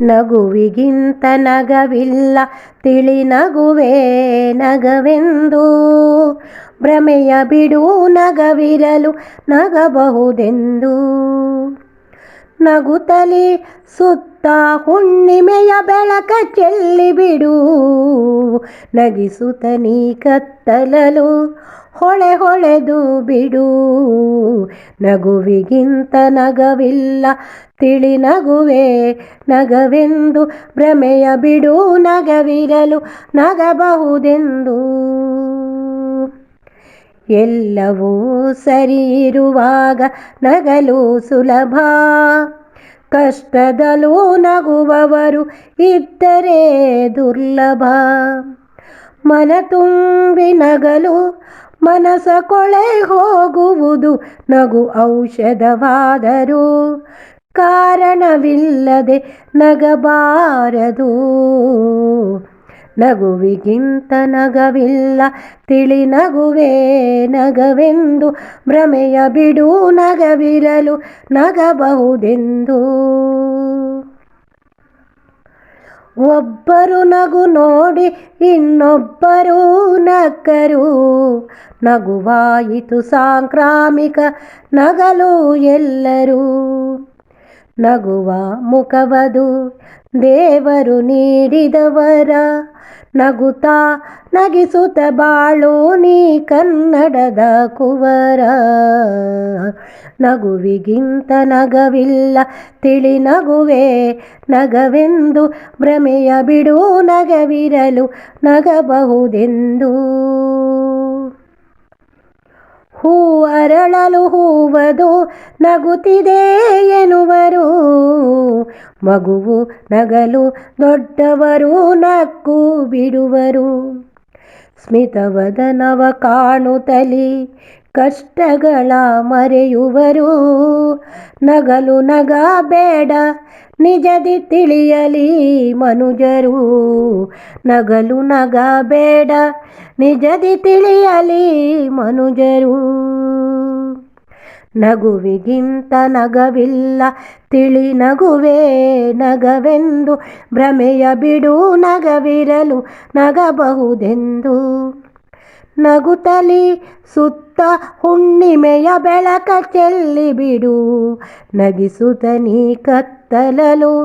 ನಗುವಿಗಿಂತ ನಗವಿಲ್ಲ, ತಿಳಿ ನಗುವೇ ನಗವೆಂದು. ಭ್ರಮೆಯ ಬಿಡು ನಗವಿರಲು ನಗಬಹುದೆಂದು. ನಗುತ್ತಲಿ ಸುತ್ತ ಹುಣ್ಣಿಮೆಯ ಬೆಳಕ ಚೆಲ್ಲಿ ಬಿಡು ನಗಿಸುತ್ತ ನೀ ಕತ್ತಲಲು ಹೊಳೆ ಹೊಳೆದು ಬಿಡು. ನಗುವಿಗಿಂತ ನಗವಿಲ್ಲ, ತಿಳಿ ನಗುವೆ ನಗವೆಂದು. ಭ್ರಮೆಯ ಬಿಡು, ನಗವಿರಲು ನಗಬಹುದೆಂದು. ಎಲ್ಲವೂ ಸರಿ ಇರುವಾಗ ನಗಲು ಸುಲಭ. ಕಷ್ಟದಲ್ಲೂ ನಗುವವರು ಇದ್ದರೆ ದುರ್ಲಭ. ಮನ ತುಂಬಿ ನಗಲು ಮನಸ ಕೊಳೆ ಹೋಗುವುದು ನಗು ಔಷಧವಾದರೂ. ಕಾರಣವಿಲ್ಲದೆ ನಗಬಾರದು. ನಗುವಿಗಿಂತ ನಗವಿಲ್ಲ, ತಿಳಿ ನಗುವೇ ನಗವೆಂದು. ಭ್ರಮೆಯ ಬಿಡು ನಗವಿರಲು ನಗಬಹುದೆಂದು. ಒಬ್ಬರು ನಗು ನೋಡಿ ಇನ್ನೊಬ್ಬರು ನಕ್ಕರು ನಗುವಾಯಿತು ಸಾಂಕ್ರಾಮಿಕ ನಗಲು ಎಲ್ಲರೂ. ನಗುವ ಮುಖವದು. ದೇವರು ನೀಡಿದವರ ನಗುತ್ತಾ ನಗಿಸುತ್ತ ಬಾಳು ನೀ ಕನ್ನಡದ ಕುವರ. ನಗುವಿಗಿಂತ ನಗವಿಲ್ಲ ತಿಳಿ ನಗುವೆ. ನಗವೆಂದು ಭ್ರಮೆಯ ಬಿಡು ನಗವಿರಲು ನಗಬಹುದೆಂದು. ಹೂ ಅರಳಲು ಹೂವದು ನಗುತ್ತಿದೆ ಎನ್ನುವರು. ಮಗುವು ನಗಲು ದೊಡ್ಡವರು ನಕ್ಕು ಬಿಡುವರು. ಸ್ಮಿತವದನವ ಕಾಣುತ್ತಲಿ ಕಷ್ಟಗಳ ಮರೆಯುವರು. ನಗಲು ನಗಬೇಡ, ನಿಜದಿ ತಿಳಿಯಲಿ ಮನುಜರು. ನಗಲು ನಗಬೇಡ, ನಿಜದಿ ತಿಳಿಯಲಿ ಮನುಜರು. ನಗುವಿಗಿಂತ ನಗವಿಲ್ಲ, ತಿಳಿ ನಗುವೇ ನಗವೆಂದು. ಭ್ರಮೆಯ ಬಿಡು ನಗವಿರಲು ನಗಬಹುದೆಂದು. ನಗುತ್ತಲಿ ಸುತ್ತ ಹುಣ್ಣಿಮೆಯ ಬೆಳಕ ಚೆಲ್ಲಿ ಬಿಡು. ನಗಿಸುತ್ತ ನೀ ಕತ್ತಲಲು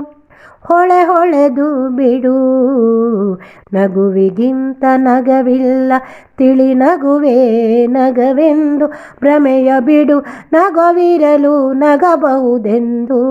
ಹೊಳೆ ಹೊಳೆದು ಬಿಡು. ನಗುವಿಗಿಂತ ನಗವಿಲ್ಲ ತಿಳಿ ನಗುವೇ ನಗವೆಂದು ಭ್ರಮೆಯ ಬಿಡು. ನಗವಿರಲು ನಗಬಹುದೆಂದು.